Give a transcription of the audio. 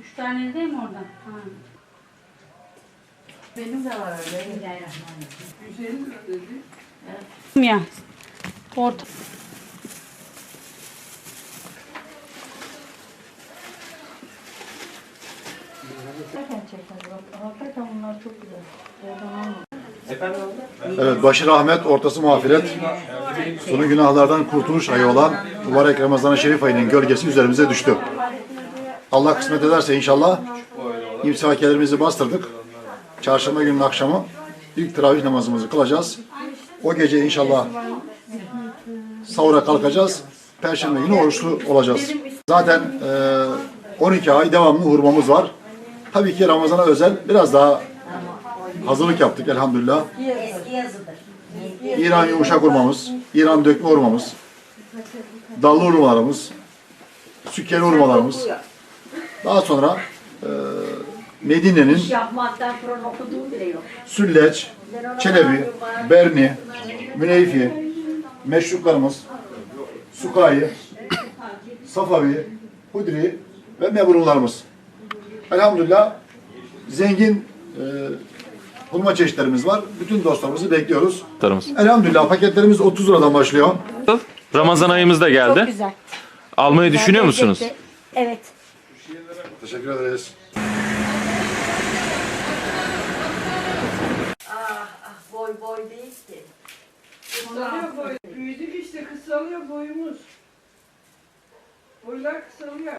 Üç tane değil mi oradan? Ha. Benim de var öyle. Bismillahirrahmanirrahim. 150 lira dedi. Ya. Orta. Çekmedi. Bak, Hakikaten bunlar çok güzel. Oradan alma. Evet, başı rahmet, ortası mağfiret, sonu günahlardan kurtuluş ayı olan mübarek Ramazan-ı Şerif ayının gölgesi üzerimize düştü. Allah kısmet ederse inşallah imsakelerimizi bastırdık. Çarşamba günün akşamı ilk teravih namazımızı kılacağız. O gece inşallah sahura kalkacağız. Perşembe günü oruçlu olacağız. Zaten e, 12 ay devamlı hurmamız var. Tabii ki Ramazan'a özel biraz daha hazırlık yaptık elhamdülillah. İran yumuşak hurmamız, İran dökme hurmamız, dallı hurmalarımız, sükkeli hurmalarımız. Daha sonra e, Medine'nin Yapmaktan Kur'an okuduğum bile yok. Sülleç, Çelebi, Berni, Müneyfi, meşruplarımız, Sukayi, Safavi, Hudri ve mebrunlarımız. Elhamdülillah zengin e, hurma çeşitlerimiz var. Bütün dostlarımızı bekliyoruz. Tarımız. Elhamdülillah paketlerimiz 30 liradan başlıyor. Ramazan ayımız da geldi. Çok güzel. Almayı düşünüyor musunuz? Evet. Teşekkür ederiz. Ah ah boy boy değil ki. Kısalıyor boy. Büyüdük işte kısalıyor boyumuz. Boylar kısalıyor.